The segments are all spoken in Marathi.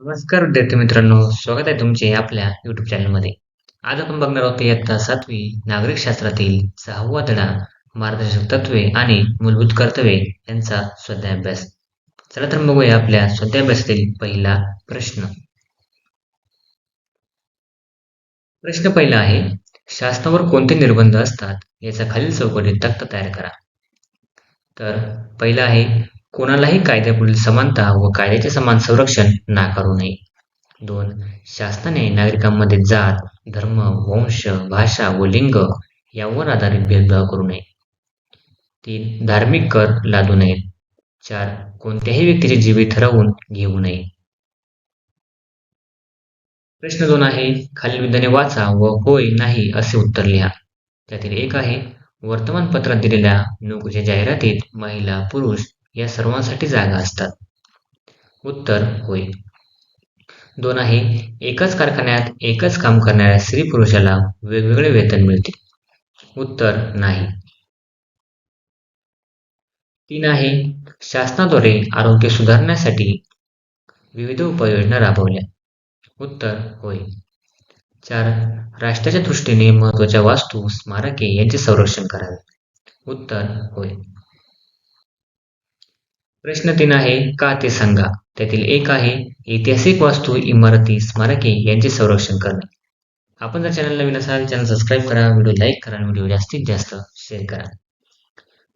नमस्कार विद्यार्थी मित्रांनो स्वागत आहे तुमचे आपल्या युट्यूब चॅनलमध्ये आज आपण बघणार आहोत इयत्ता सातवी नागरिक शास्त्रातील सहावा धडा मार्गदर्शक तत्वे आणि मूलभूत कर्तव्ये यांचा स्वाध्यायाभ्यास. चला तर बघूया आपल्या स्वाध्यायाभ्यासातील पहिला प्रश्न. प्रश्न पहिला आहे शासनावर कोणते निर्बंध असतात याचा खालील चौकटीत तक्ता तयार करा. तर पहिला आहे कोणालाही कायद्यापुढील समानता व कायद्याचे समान संरक्षण नाकारू नये. दोन शासनाने नागरिकांमध्ये जात धर्म वंश भाषा व लिंग यावर आधारित भेदभाव करू नये. तीन धार्मिक कर लादू नयेत चार कोणत्याही व्यक्तीचे जीवित ठरवून घेऊ नये. प्रश्न दोन आहे खालील विधाने वाचा व होय नाही असे उत्तर लिहा. त्यातील एक आहे वर्तमानपत्रात दिलेल्या नोकरीच्या जाहिरातीत महिला पुरुष या सर्वांसाठी जागा असतात. उत्तर होय. दोन आहे एकाच कारखान्यात एकच काम करणाऱ्या स्त्री पुरुषाला वेगवेगळे वेतन मिळते. उत्तर नाही. तीन आहे शासनाद्वारे आरोग्य सुधारण्यासाठी विविध उपाययोजना राबवल्या. उत्तर होय. चार राष्ट्राच्या दृष्टीने महत्त्वाच्या वास्तू स्मारके यांचे संरक्षण करावे. उत्तर होय. प्रश्न तीन आहे का ते सांगा? त्यातील एक आहे ऐतिहासिक वास्तू इमारती स्मारके यांचे संरक्षण करणे. आपण जर चॅनल नवीन असाल चॅनल सबस्क्राईब करा व्हिडिओ लाईक करा व्हिडिओ जास्तीत जास्त शेअर करा.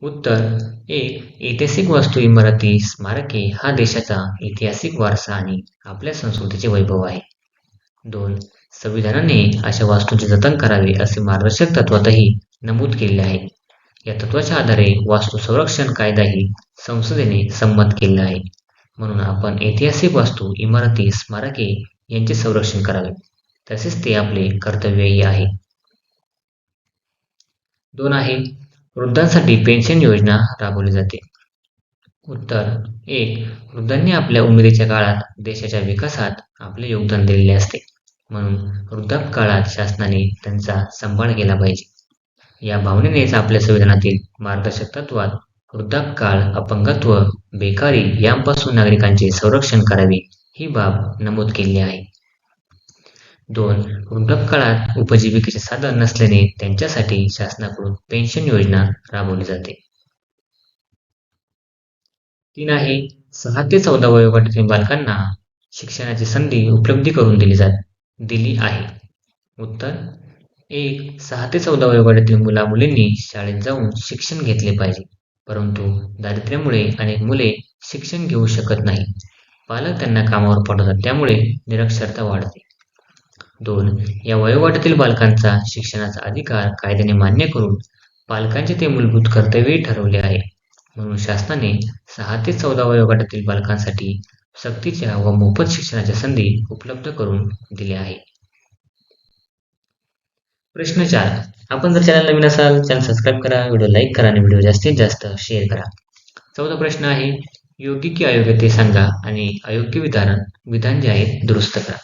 उत्तर एक ऐतिहासिक वास्तू इमारती स्मारके हा देशाचा ऐतिहासिक वारसा आणि आपल्या संस्कृतीचे वैभव आहे. दोन संविधानाने अशा वास्तूंचे जतन करावे असे मार्गदर्शक तत्वातही नमूद केले आहे. या तत्वाच्या आधारे वास्तू संरक्षण कायदाही संसदेने संमत केलेला आहे. म्हणून आपण ऐतिहासिक वास्तू इमारती स्मारके यांचे संरक्षण करावे. तसेच ते आपले कर्तव्यही आहे. दोन आहे वृद्धांसाठी पेन्शन योजना राबवली जाते. उत्तर एक वृद्धांनी आपल्या उमेदीच्या काळात देशाच्या विकासात आपले योगदान दिलेले असते. म्हणून वृद्धापकाळात शासनाने त्यांचा सांभाळ केला पाहिजे. या भावनेनेच आपल्या संविधानातील मार्गदर्शक तत्वात वृद्धापकाळ अपंगत्व बेकारी यांपासून नागरिकांचे संरक्षण करावे ही बाब नमूद केली आहे. दोन वृद्धापकाळात उपजीविकेचे साधन नसल्याने त्यांच्यासाठी शासनाकडून पेन्शन योजना राबवली जाते. तीन आहे सहा ते चौदा वयोगटातील बालकांना शिक्षणाची संधी उपलब्धी करून दिली जात दिली आहे. उत्तर एक सहा ते चौदा वयोगटातील मुला मुलींनी शाळेत जाऊन शिक्षण घेतले पाहिजे. परंतु दारिद्र्यामुळे अनेक मुले शिक्षण घेऊ शकत नाही. पालक त्यांना कामावर पाठवतात त्यामुळे निरक्षरता वाढते. दोन या वयोगटातील बालकांचा शिक्षणाचा अधिकार कायद्याने मान्य करून पालकांचे ते मूलभूत कर्तव्य ठरवले आहे. म्हणून शासनाने सहा ते चौदा वयोगटातील बालकांसाठी सक्तीच्या व मोफत शिक्षणाच्या संधी उपलब्ध करून दिल्या आहे प्रश्न चार आपण जर चॅनल नवीन असाल चॅनल सबस्क्राईब करा व्हिडिओ लाईक करा आणि व्हिडिओ जास्तीत जास्त शेअर करा. चौथा प्रश्न आहे योग्य की अयोग्य ते सांगा आणि अयोग्य विधान विधान जे आहे दुरुस्त करा.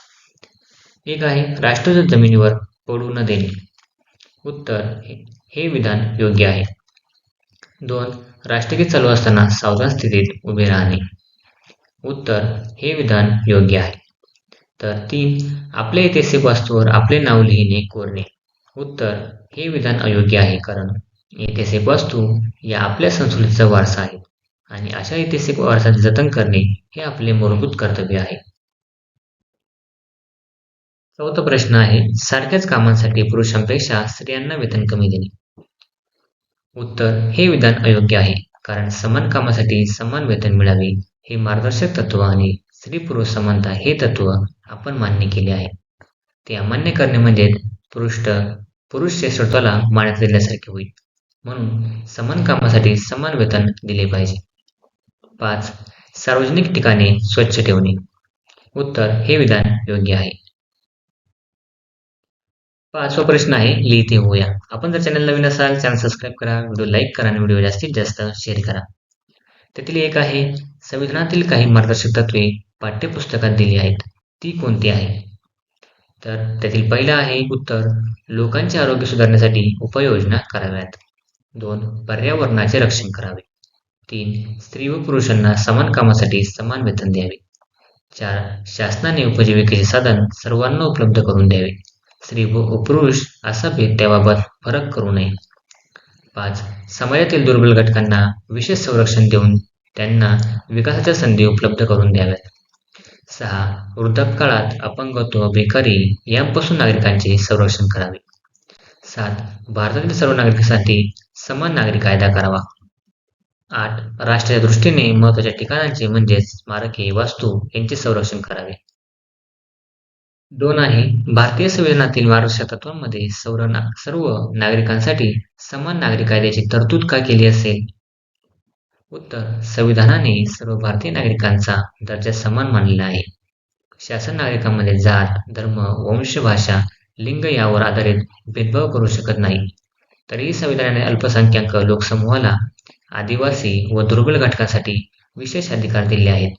एक आहे राष्ट्रीय जमिनीवर पडू न देणे. उत्तर हे विधान योग्य आहे. दोन राष्ट्रगीत चालू असताना सावधान स्थितीत उभे राहणे. उत्तर हे विधान योग्य आहे. तर तीन आपल्या ऐतिहासिक वास्तूवर आपले नाव लिहिणे कोरणे. उत्तर हे विधान अयोग्य आहे कारण ऐतिहासिक वस्तू या आपल्या संस्कृतीचा वारसा आहे आणि अशा ऐतिहासिक वारसाचे जतन करणे हे आपले मूलभूत कर्तव्य आहे. चौथा प्रश्न आहे सारख्याच कामांसाठी पुरुषांपेक्षा स्त्रियांना वेतन कमी देणे. उत्तर हे विधान अयोग्य आहे कारण समान कामासाठी समान वेतन मिळावे हे मार्गदर्शक तत्व आणि स्त्री पुरुष समानता हे तत्व आपण मान्य केले आहे. ते अमान्य करणे म्हणजे पृष्ठ पुरुष श्रेष्ठत्वाला मान्यता दिल्यासारखे होईल. म्हणून समान कामासाठी समान वेतन दिले पाहिजे. पाच सार्वजनिक ठिकाणे स्वच्छ ठेवणे. उत्तर हे विधान योग्य आहे. पाचवा प्रश्न आहे लिहिते होऊया. आपण जर चॅनल नवीन असाल चॅनल सबस्क्राईब करा व्हिडिओ लाईक करा आणि व्हिडिओ जास्तीत जास्त शेअर करा. त्यातील एक आहे संविधानातील काही मार्गदर्शक तत्वे पाठ्यपुस्तकात दिली आहेत. ती कोणती आहे तर त्यातील पहिलं आहे उत्तर. लोकांचे आरोग्य सुधारण्यासाठी उपाययोजना कराव्यात. दोन पर्यावरणाचे रक्षण करावे. तीन स्त्री व पुरुषांना समान कामासाठी समान वेतन द्यावे. चार शासनाने उपजीविकेचे साधन सर्वांना उपलब्ध करून द्यावे. स्त्री व पुरुष असा भेद त्याबाबत फरक करू नये. पाच समाजातील दुर्बल घटकांना विशेष संरक्षण देऊन त्यांना विकासाच्या संधी उपलब्ध करून द्याव्यात. सहा वृद्धापकाळात अपंगत्व बेकारी यांपासून नागरिकांचे संरक्षण करावे. सात भारतातील सर्व नागरिकांसाठी समान नागरिक कायदा करावा. आठ राष्ट्रीय दृष्टीने महत्त्वाच्या ठिकाणांचे म्हणजेच स्मारके वास्तू यांचे संरक्षण करावे. दोन आहे भारतीय संविधानातील मार्गदर्शक तत्वांमध्ये सर्व सर्व नागरिकांसाठी समान नागरिक कायद्याची तरतूद का केली असेल? उत्तर. संविधानाने सर्व भारतीय नागरिकांचा दर्जा समान मानलेला आहे. शासन नागरिकांमध्ये जात धर्म वंश भाषा लिंग यावर आधारित भेदभाव करू शकत नाही. तरीही संविधानाने अल्पसंख्याक लोकसमूहाला आदिवासी व दुर्बल घटकांसाठी विशेष अधिकार दिले आहेत.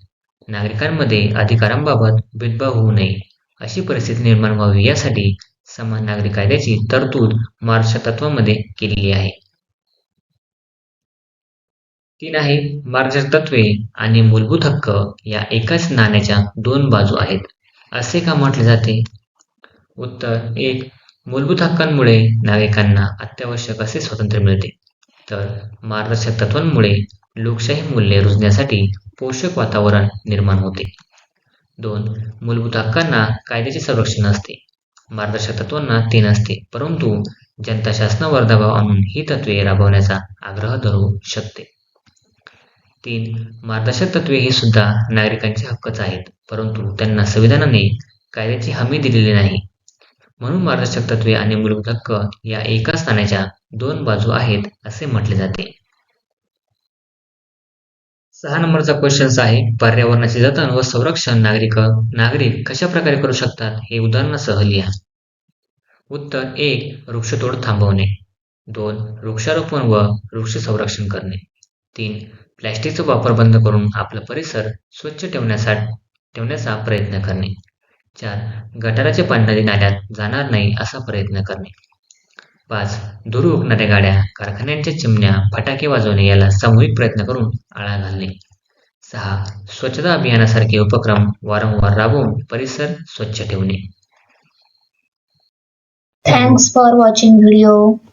नागरिकांमध्ये अधिकारांबाबत भेदभाव होऊ नये अशी परिस्थिती निर्माण व्हावी यासाठी समान नागरिक कायद्याची तरतूद मार्गदर्शक तत्वामध्ये केलेली आहे. तीन आहे मार्गदर्शक तत्वे आणि मूलभूत हक्क या एकाच नाण्याच्या दोन बाजू आहेत. असे का म्हटले जाते? उत्तर एक मूलभूत हक्कांमुळे नागरिकांना अत्यावश्यक असे स्वातंत्र्य मिळते. तर मार्गदर्शक तत्वांमुळे लोकशाही मूल्ये रुजण्यासाठी पोषक वातावरण निर्माण होते. दोन मूलभूत हक्कांना कायद्याचे संरक्षण असते. मार्गदर्शक तत्वांना ते नसते परंतु जनता शासनावर दबाव आणून ही तत्वे राबवण्याचा आग्रह धरू शकते. तीन मार्गदर्शक तत्वे ही सुद्धा नागरिकांचे हक्कच आहेत. परंतु त्यांना संविधानाने कायद्याची हमी दिलेली नाही. म्हणून मार्गदर्शक तत्वे आणि मूलभूत हक्क या एकाच नाण्याच्या दोन बाजू आहेत असे म्हटले जाते. सहा नंबरचा क्वेश्चन आहे पर्यावरणाचे जतन व संरक्षण नागरिक नागरिक कशा प्रकारे करू शकतात? हे उदाहरणासह लिहा. उत्तर एक वृक्षतोड थांबवणे. दोन वृक्षारोपण व वृक्ष संरक्षण करणे. तीन प्लॅस्टिकचा वापर बंद करून आपला परिसर स्वच्छ ठेवण्यासाठी ठेवण्याचा प्रयत्न करणे. चार गटाराचे पाणी नदी नाल्यात जाणार नाही असा प्रयत्न करणे. पाच धूर उकणाऱ्या गाड्या कारखान्यांच्या चिमण्या फटाके वाजवणे याला सामूहिक प्रयत्न करून आळा घालणे. सहा स्वच्छता अभियानासारखे उपक्रम वारंवार राबवून परिसर स्वच्छ ठेवणे. Thanks for watching video